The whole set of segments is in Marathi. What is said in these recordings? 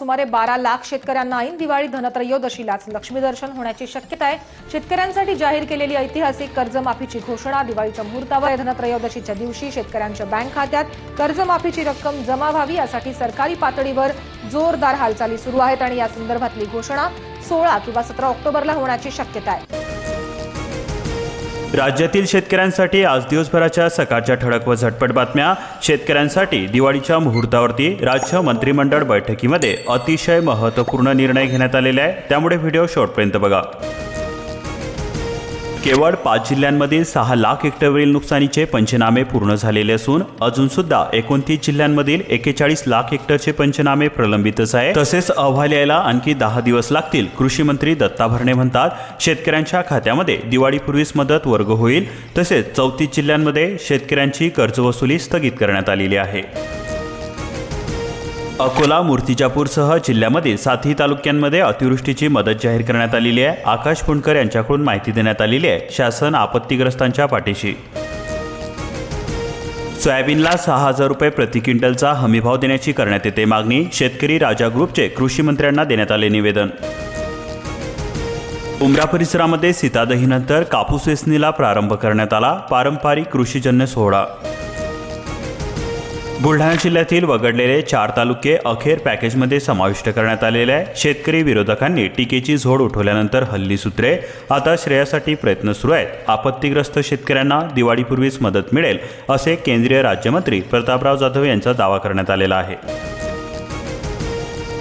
सुमारे बारा लाख शेतकऱ्यांना ऐन दिवाळी धनत्रयोदशीलाच लक्ष्मी दर्शन होण्याची शक्यता आहे. शेतकऱ्यांसाठी जाहीर केलेली ऐतिहासिक कर्जमाफीची घोषणा दिवाळीच्या मुहूर्तावर धनत्रयोदशीच्या दिवशी शेतकऱ्यांच्या बँक खात्यात कर्जमाफीची रक्कम जमा व्हावी यासाठी सरकारी पातळीवर जोरदार हालचाली सुरू आहेत आणि या संदर्भातली घोषणा सोळा किंवा सतरा ऑक्टोबरला होण्याची शक्यता आहे. राज्यातील शेतकऱ्यांसाठी आज दिवसभराच्या सकाळच्या ठळक व झटपट बातम्या. शेतकऱ्यांसाठी दिवाळीच्या मुहूर्तावरती राज्य मंत्रिमंडळ बैठकीमध्ये अतिशय महत्त्वपूर्ण निर्णय घेण्यात आलेले आहे. त्यामुळे व्हिडिओ शेवटपर्यंत बघा. केवळ पाच जिल्ह्यांमधील सहा लाख हेक्टरवरील नुकसानीचे पंचनामे पूर्ण झालेले असून अजून सुद्धा एकोणतीस जिल्ह्यांमधील एकेचाळीस लाख हेक्टरचे पंचनामे प्रलंबितच आहे तसेच अहवाल यायला आणखी दहा दिवस लागतील कृषी मंत्री दत्ता भरणे म्हणतात. शेतकऱ्यांच्या खात्यामध्ये दिवाळीपूर्वीच मदत वर्ग होईल. तसेच चौतीस जिल्ह्यांमध्ये शेतकऱ्यांची कर्जवसुली स्थगित करण्यात आलेली आहे. अकोला मूर्तिजापूरसह जिल्ह्यामध्ये सातही तालुक्यांमध्ये अतिवृष्टीची मदत जाहीर करण्यात आलेली आहे. आकाश पुणकर यांच्याकडून माहिती देण्यात आलेली आहे. शासन आपत्तीग्रस्तांच्या पाठीशी. सोयाबीनला सहा हजार रुपये प्रति क्विंटलचा हमीभाव देण्याची करण्यात येते मागणी. शेतकरी राजा ग्रुपचे कृषी मंत्र्यांना देण्यात आले निवेदन. उमरा परिसरामध्ये सीतादहीनंतर कापूस वेचणीला प्रारंभ करण्यात आला. पारंपरिक कृषीजन्य सोहळा. बुलढाणा जिल्ह्यातील वगळलेले चार तालुके अखेर पॅकेजमध्ये समाविष्ट करण्यात आलेले आहे. शेतकरी विरोधकांनी टीकेची झोड उठवल्यानंतर हल्ली सूत्रे. आता श्रेयासाठी प्रयत्न सुरू आहेत. आपत्तीग्रस्त शेतकऱ्यांना दिवाळीपूर्वीच मदत मिळेल असे केंद्रीय राज्यमंत्री प्रतापराव जाधव यांचा दावा करण्यात आलेला आहे.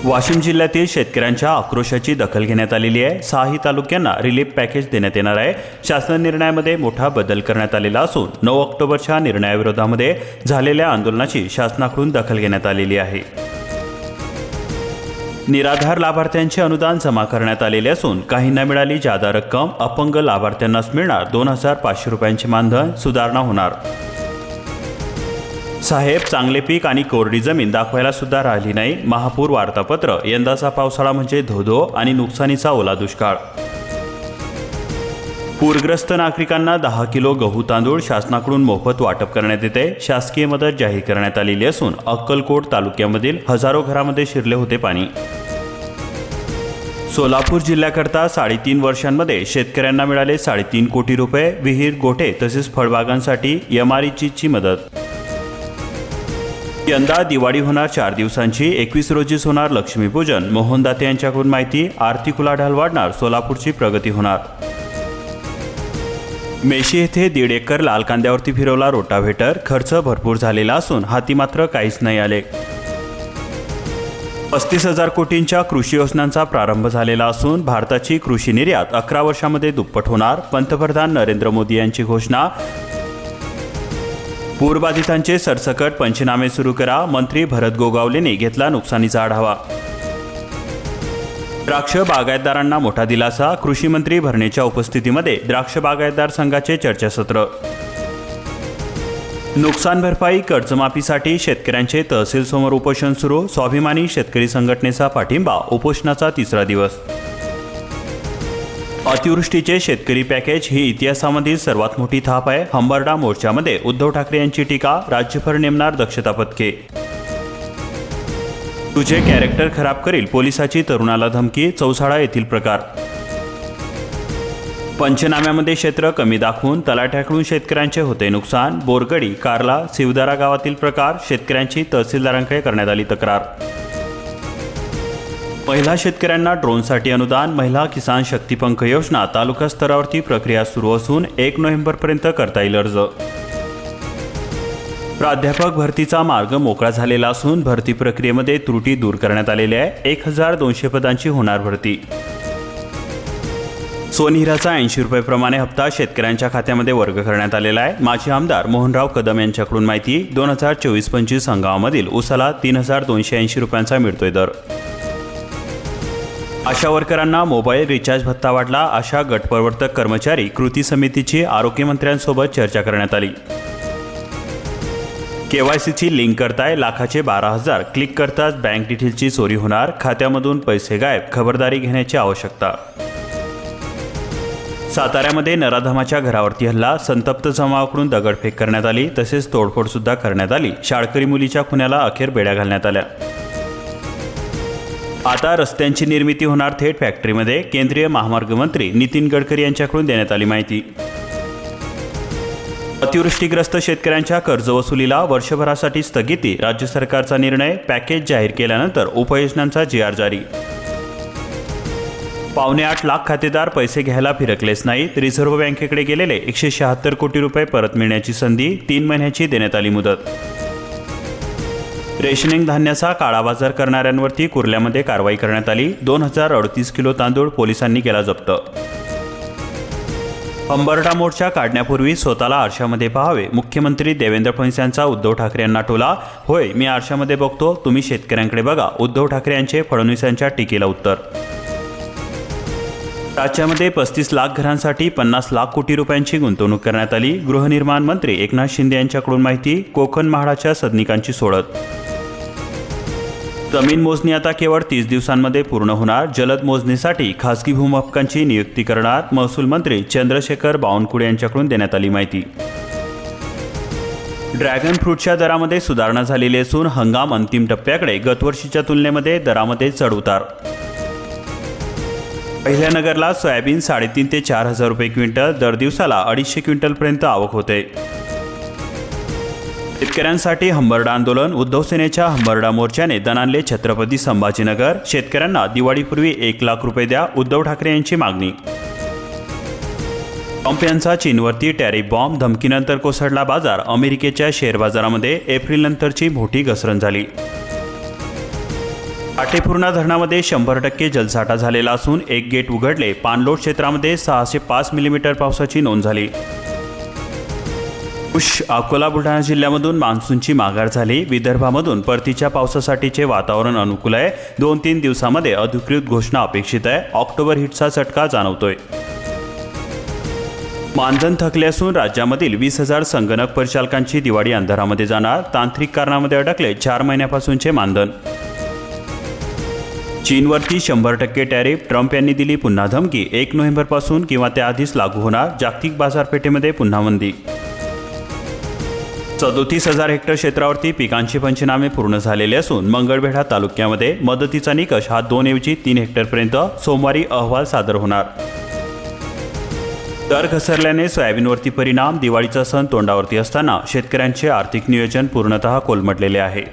वाशिम जिल्ह्यातील शेतकऱ्यांच्या आक्रोशाची दखल घेण्यात आलेली आहे. सहाही तालुक्यांना रिलीफ पॅकेज देण्यात येणार आहे. शासन निर्णयामध्ये मोठा बदल करण्यात आलेला असून नऊ ऑक्टोबरच्या निर्णयाविरोधामध्ये झालेल्या आंदोलनाची शासनाकडून दखल घेण्यात आलेली आहे. निराधार लाभार्थ्यांचे अनुदान जमा करण्यात आलेले असून काहींना मिळाली जादा रक्कम अपंग लाभार्थ्यांनाच मिळणार दोन हजार पाचशे रुपयांचे मानधन सुधारणा होणार. साहेब चांगले पीक आणि कोरडी जमीन दाखवायला सुद्धा राहिली नाही. महापूर वार्तापत्र. यंदाचा पावसाळा म्हणजे धोधो आणि नुकसानीचा ओला दुष्काळ. पूरग्रस्त नागरिकांना दहा किलो गहू तांदूळ शासनाकडून मोफत वाटप करण्यात येते. शासकीय मदत जाहीर करण्यात आलेली असून अक्कलकोट तालुक्यामधील हजारो घरामध्ये शिरले होते पाणी. सोलापूर जिल्ह्याकरता साडेतीन वर्षांमध्ये शेतकऱ्यांना मिळाले साडेतीन कोटी रुपये. विहीर गोठे तसेच फळबागांसाठी एमआरईची मदत. यंदा दिवाळी होणार चार दिवसांची एकवीस रोजीच होणार लक्ष्मीपूजन मोहन दाते यांच्याकडून माहिती आरती कुलाढाल वाढणार सोलापूरची प्रगती होणार. मेशी येथे दीड एकर लाल कांद्यावरती फिरवला रोटाव्हेटर. खर्च भरपूर झालेला असून हाती मात्र काहीच नाही आले. पस्तीस हजार कोटींच्या कृषी योजनांचा प्रारंभ झालेला असून भारताची कृषी निर्यात अकरा वर्षामध्ये दुप्पट होणार. पंतप्रधान नरेंद्र मोदी यांची घोषणा पूरबाधितांचे सरसकट पंचनामे सुरू करा मंत्री भरत गोगावलेने घेतला नुकसानीचा आढावा. द्राक्ष बागायतदारांना मोठा दिलासा कृषी मंत्री भरणेच्या उपस्थितीमध्ये द्राक्ष बागायतदार संघाचे चर्चासत्र. नुकसान भरपाई कर्जमाफीसाठी शेतकऱ्यांचे तहसील समोर उपोषण सुरू स्वाभिमानी शेतकरी संघटनेचा पाठिंबा उपोषणाचा तिसरा दिवस. अतिवृष्टीचे शेतकरी पॅकेज ही इतिहासामधील सर्वात मोठी थाप आहे. हंबरडा मोर्चामध्ये उद्धव ठाकरे यांची टीका राज्यभर नेमणार दक्षता पथके. तुझे कॅरेक्टर खराब करील पोलिसाची तरुणाला धमकी चौसाळा येथील प्रकार. पंचनाम्यामध्ये क्षेत्र कमी दाखवून तलाठ्याकडून शेतकऱ्यांचे होते नुकसान. बोरगडी कारला शिवदारा गावातील प्रकार शेतकऱ्यांची तहसीलदारांकडे करण्यात आली तक्रार. महिला शेतकऱ्यांना ड्रोनसाठी अनुदान महिला किसान शक्तीपंख योजना तालुका स्तरावरती प्रक्रिया सुरू असून एक नोव्हेंबरपर्यंत करता येईल अर्ज. प्राध्यापक भरतीचा मार्ग मोकळा झालेला असून भरती प्रक्रियेमध्ये त्रुटी दूर करण्यात आलेल्या आहे. एक हजार दोनशे पदांची होणार भरती. सोनहिराचा ऐंशी रुपयेप्रमाणे हप्ता शेतकऱ्यांच्या खात्यामध्ये वर्ग करण्यात आलेला आहे. माजी आमदार मोहनराव कदम यांच्याकडून माहिती दोन हजार चोवीस पंचवीस हंगामामधील उसाला तीन हजार दोनशे ऐंशी रुपयांचा मिळतोय दर. आशा वर्करांना मोबाईल रिचार्ज भत्ता वाढला अशा गटप्रवर्तक कर्मचारी कृती समितीची आरोग्यमंत्र्यांसोबत चर्चा करण्यात आली. केवायसीची लिंक करताय लाखाचे बारा हजार क्लिक करताच बँक डिटेलची चोरी होणार खात्यामधून पैसे गायब खबरदारी घेण्याची आवश्यकता. साताऱ्यामध्ये नराधमाच्या घरावरती हल्ला संतप्त जमावाकडून दगडफेक करण्यात आली तसेच तोडफोडसुद्धा करण्यात आली. शाळकरी मुलीच्या खुन्याला अखेर बेड्या घालण्यात आल्या. आता रस्त्यांची निर्मिती होणार थेट फॅक्टरीमध्ये केंद्रीय महामार्ग मंत्री नितीन गडकरी यांच्याकडून देण्यात आली माहिती. अतिवृष्टीग्रस्त शेतकऱ्यांच्या कर्जवसुलीला वर्षभरासाठी स्थगिती राज्य सरकारचा निर्णय पॅकेज जाहीर केल्यानंतर उपाययोजनांचा जी आर जारी. पावणे आठ लाख खातेदार पैसे घ्यायला फिरकलेच नाहीत रिझर्व्ह बँकेकडे गेलेले एकशे शहात्तर कोटी रुपये परत मिळण्याची संधी तीन महिन्याची देण्यात आली मुदत. रेशनिंग धान्याचा काळाबाजार करणाऱ्यांवरती कुर्ल्यामध्ये कारवाई करण्यात आली. दोन हजार अडतीस किलो तांदूळ पोलिसांनी केला जप्त. अंबरडा मोर्चा काढण्यापूर्वी स्वतःला आरशामध्ये पाहावे. मुख्यमंत्री देवेंद्र फडणवीस यांचा उद्धव ठाकरे यांना टोला. होय मी आरशामध्ये बघतो तुम्ही शेतकऱ्यांकडे बघा. उद्धव ठाकरे यांचे फडणवीस यांच्या टीकेला उत्तर. राज्यामध्ये पस्तीस लाख घरांसाठी पन्नास लाख कोटी रुपयांची गुंतवणूक करण्यात आली. गृहनिर्माण मंत्री एकनाथ शिंदे यांच्याकडून माहिती कोकण महाडाच्या सदनिकांची सोडत. जमीन मोजणी आता केवळ तीस दिवसांमध्ये पूर्ण होणार. जलद मोजणीसाठी खासगी भूमापकांची नियुक्ती करणार महसूल मंत्री चंद्रशेखर बावनकुळे यांच्याकडून देण्यात आली माहिती. ड्रॅगन फ्रूटच्या दरामध्ये सुधारणा झालेली असून हंगाम अंतिम टप्प्याकडे गतवर्षीच्या तुलनेमध्ये दरामध्ये चढउतार पहिल्या नगरला सोयाबीन साडेतीन ते चार हजार रुपये क्विंटल दर दिवसाला अडीचशे क्विंटलपर्यंत आवक होते. शेतकऱ्यांसाठी हंबरडा आंदोलन उद्धव सेनेच्या हंबरडा मोर्चाने दणानले छत्रपती संभाजीनगर. शेतकऱ्यांना दिवाळीपूर्वी एक लाख रुपये द्या उद्धव ठाकरे यांची मागणी. ट्रम्प यांचा चीनवरती टॅरिफ बॉम्ब धमकीनंतर कोसळला बाजार. अमेरिकेच्या शेअर बाजारामध्ये एप्रिलनंतरची मोठी घसरण झाली. काटेपूर्णा धरणामध्ये शंभर टक्के जलसाठा झालेला असून एक गेट उघडले. पाणलोट क्षेत्रामध्ये सहाशे पाच मिलीमीटर पावसाची नोंद झाली. उश अकोला बुलढाणा जिल्ह्यामधून मान्सूनची माघार झाली. विदर्भामधून परतीच्या पावसासाठीचे वातावरण अनुकूल आहे. दोन तीन दिवसामध्ये अधिकृत घोषणा अपेक्षित आहे. ऑक्टोबर हिटचा चटका जाणवतोय. मानधन थकले असून राज्यामधील वीस हजार संगणक परिचालकांची दिवाळी अंधारामध्ये जाणार. तांत्रिक कारणामध्ये अडकले चार महिन्यापासूनचे मानधन. चीनवरती शंभर टक्के टॅरिफ. ट्रम्प यांनी दिली पुन्हा धमकी. एक नोव्हेंबरपासून किंवा त्याआधीच लागू होणार. जागतिक बाजारपेठेमध्ये पुन्हा मंदी. सदोतीस हजार हेक्टर क्षेत्रावरती पिकांचे पंचनामे पूर्ण झालेले असून मंगळवेढा तालुक्यामध्ये मदतीचा निकष हा दोन ऐवजी तीन हेक्टरपर्यंत सोमवारी अहवाल सादर होणार. दर घसरल्याने सोयाबीनवरती परिणाम दिवाळीचा सण तोंडावरती असताना शेतकऱ्यांचे आर्थिक नियोजन पूर्णतः कोलमडलेले आहे.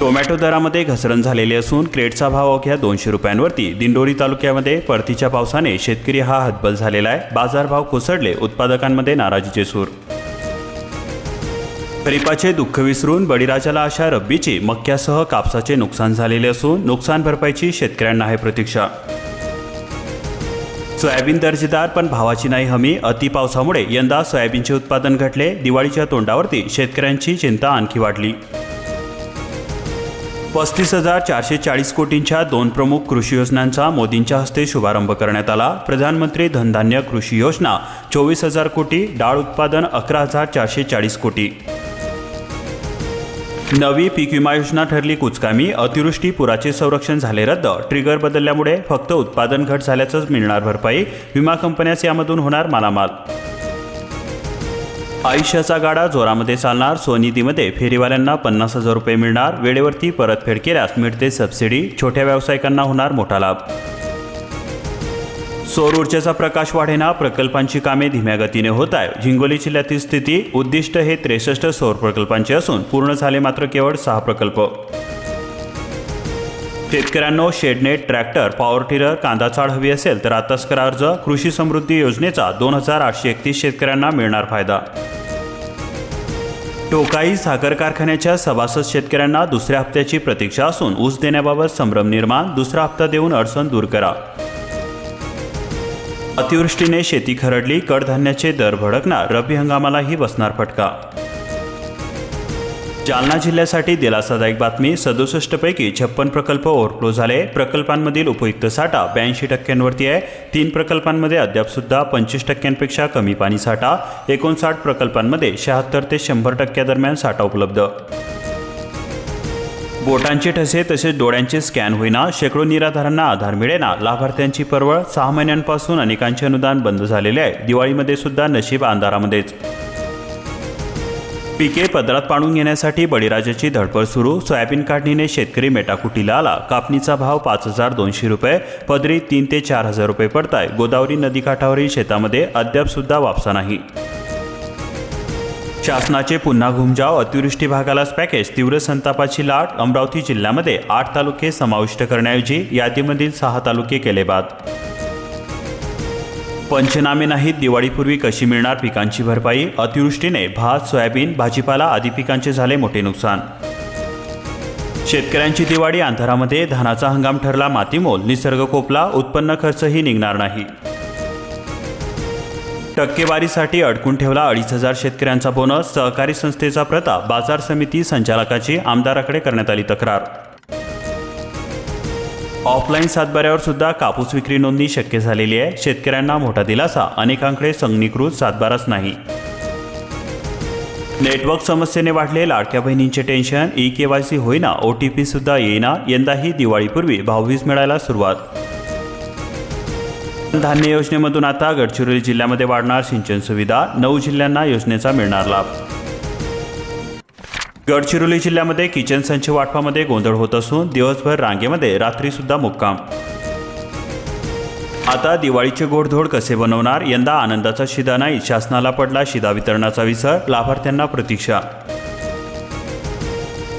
टोमॅटो दरामध्ये घसरण झालेली असून क्रेटचा भाव अवघ्या दोनशे रुपयांवरती दिंडोरी तालुक्यामध्ये परतीच्या पावसाने शेतकरी हा हतबल झालेला आहे. बाजारभाव कोसळले उत्पादकांमध्ये नाराजीचे सूर खरीपाचे दुःख विसरून बळीराजाला अशा रब्बीची मक्यासह कापसाचे नुकसान झालेले असून नुकसान भरपाईची शेतकऱ्यांना आहे प्रतीक्षा. सोयाबीन दर्जेदार पण भावाची नाही हमी. अति पावसामुळे यंदा सोयाबीनचे उत्पादन घटले. दिवाळीच्या तोंडावरती शेतकऱ्यांची चिंता आणखी वाढली. पस्तीस हजार चारशे चाळीस कोटींच्या दोन प्रमुख कृषी योजनांचा मोदींच्या हस्ते शुभारंभ करण्यात आला. प्रधानमंत्री धनधान्य कृषी योजना चोवीस हजार कोटी. डाळ उत्पादन अकरा हजार चारशे चाळीस कोटी. नवी पीक विमा योजना ठरली कुचकामी अतिवृष्टी पुराचे संरक्षण झाले रद्द. ट्रिगर बदलल्यामुळे फक्त उत्पादन घट झाल्याचंच मिळणार भरपाई. विमा कंपन्याच यामधून होणार मालामाल. आयुष्याचा गाडा जोरामध्ये चालणार स्वनिधीमध्ये फेरीवाल्यांना पन्नास हजार रुपये मिळणार. वेळेवरती परतफेड केल्यास मिळते सबसिडी. छोट्या व्यावसायिकांना होणार मोठा लाभ. सौर ऊर्जेचा प्रकाश वाढेना प्रकल्पांची कामे धीम्या गतीने होत आहे हिंगोली जिल्ह्यातील स्थिती उद्दिष्ट हे त्रेसष्ट सौर प्रकल्पांचे असून पूर्ण झाले मात्र केवळ सहा प्रकल्प. शेतकऱ्यांनो shade net tractor power tiller कांदा चाळ हवी असेल तर आताच करा अर्ज कृषी समृद्धी योजनेचा दोन हजार आठशे एकतीस शेतकऱ्यांना मिळणार फायदा. टोकाई साखर कारखान्याच्या सभासद शेतकऱ्यांना दुसऱ्या हप्त्याची प्रतीक्षा असून ऊस देण्याबाबत संभ्रम निर्माण दुसरा हप्ता देऊन अडचण दूर करा. अतिवृष्टीने शेती खरडली कडधान्याचे दर भडकणार रब्बी हंगामालाही बसणार फटका. जालना जिल्ह्यासाठी दिलासादायक बातमी सदुसष्ट पैकी छप्पन प्रकल्प ओव्हरफ्लो झाले. प्रकल्पांमधील उपयुक्त साठा ब्याऐंशी टक्क्यांवरती आहे. तीन प्रकल्पांमध्ये अद्यापसुद्धा पंचवीस टक्क्यांपेक्षा कमी पाणी साठा. एकोणसाठ प्रकल्पांमध्ये शहात्तर ते शंभर टक्क्यादरम्यान साठा उपलब्ध. बोटांचे ठसे तसेच डोळ्यांचे स्कॅन होईना शेकडो निराधारांना आधार मिळेना. लाभार्थ्यांची परवळ सहा महिन्यांपासून अनेकांचे अनुदान बंद झालेले आहे. दिवाळीमध्ये सुद्धा नशीब अंधारामध्येच. पिके पदरात पाडून घेण्यासाठी बळीराजाची धडपड सुरू. सोयाबीन काढणीने शेतकरी मेटाकुटीला आला. कापणीचा भाव पाच हजार दोनशे रुपये. पदरी तीन ते चार हजार रुपये पडताय. गोदावरी नदीकाठावरील शेतामध्ये अद्याप सुद्धा वापसा नाही. शासनाचे पुन्हा घुमजाव अतिवृष्टी भागालाच पॅकेज तीव्र संतापाची लाट अमरावती जिल्ह्यामध्ये आठ तालुके समाविष्ट करण्याऐवजी यादीमधील सहा तालुके केले बाद. पंचनामे नाहीत दिवाळीपूर्वी कशी मिळणार पिकांची भरपाई? अतिवृष्टीने भात सोयाबीन भाजीपाला आदी पिकांचे झाले मोठे नुकसान. शेतकऱ्यांची दिवाळी अंधारामध्ये धानाचा हंगाम ठरला मातीमोल निसर्ग कोपला उत्पन्न खर्चही निघणार नाही. टक्केवारीसाठी अडकून ठेवला अडीच हजार शेतकऱ्यांचा बोनस सहकारी संस्थेचा प्रताप बाजार समिती संचालकाची आमदाराकडे करण्यात आली तक्रार. ऑफलाईन सातबाऱ्यावर सुद्धा कापूस विक्री नोंदणी शक्य झालेली आहे. शेतकऱ्यांना मोठा दिलासा अनेकांकडे संगणीकृत सातबाराच नाही. नेटवर्क समस्येने वाढले लाडक्या बहिणींचे tension E K Y C होईना ओ टी पी सुद्धा येईना यंदाही दिवाळीपूर्वी भाऊबीज मिळायला सुरुवात. धान्य योजनेमधून आता गडचिरोली जिल्ह्यामध्ये वाढणार सिंचन सुविधा नऊ जिल्ह्यांना योजनेचा मिळणार लाभ. गडचिरोली जिल्ह्यामध्ये किचन संच वाटपामध्ये गोंधळ होत असून दिवसभर रांगेमध्ये रात्रीसुद्धा मुक्काम. आता दिवाळीचे गोडधोड कसे बनवणार? यंदा आनंदाचा शिदा नाही शासनाला पडला शिदा वितरणाचा विसर लाभार्थ्यांना प्रतीक्षा.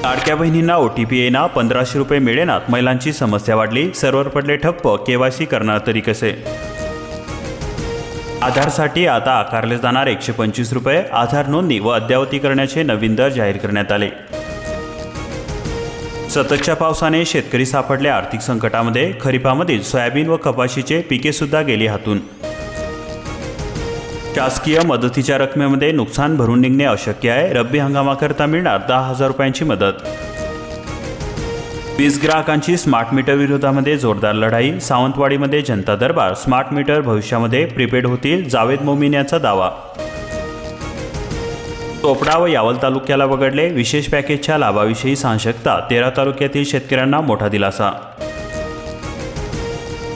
लाडक्या बहिणींना ओ टी पी येणार पंधराशे रुपये मिळेनात. महिलांची समस्या वाढली. सर्व्हर पडले ठप्प. केवायसी करणार तरी कसे? आधारसाठी आता आकारले जाणार एकशे पंचवीस रुपये. आधार नोंदणी व अद्यावती करण्याचे नवीन दर जाहीर करण्यात आले. सततच्या पावसाने शेतकरी सापडले आर्थिक संकटामध्ये. खरीपामधील सोयाबीन व कपाशीचे पिके सुद्धा गेली हातून. शासकीय मदतीच्या रकमेमध्ये नुकसान भरून निघणे अशक्य आहे. रब्बी हंगामाकरता मिळणार दहा हजार रुपयांची मदत. वीज ग्राहकांची स्मार्ट मीटर विरोधामध्ये जोरदार लढाई. सावंतवाडीमध्ये जनता दरबार. स्मार्ट मीटर भविष्यामध्ये प्रीपेड होतील. जावेद मोमीन यांचा दावा. चोपडा व यावल तालुक्याला वगळले. विशेष पॅकेजच्या लाभाविषयी सांशकता. तेरा तालुक्यातील शेतकऱ्यांना मोठा दिलासा.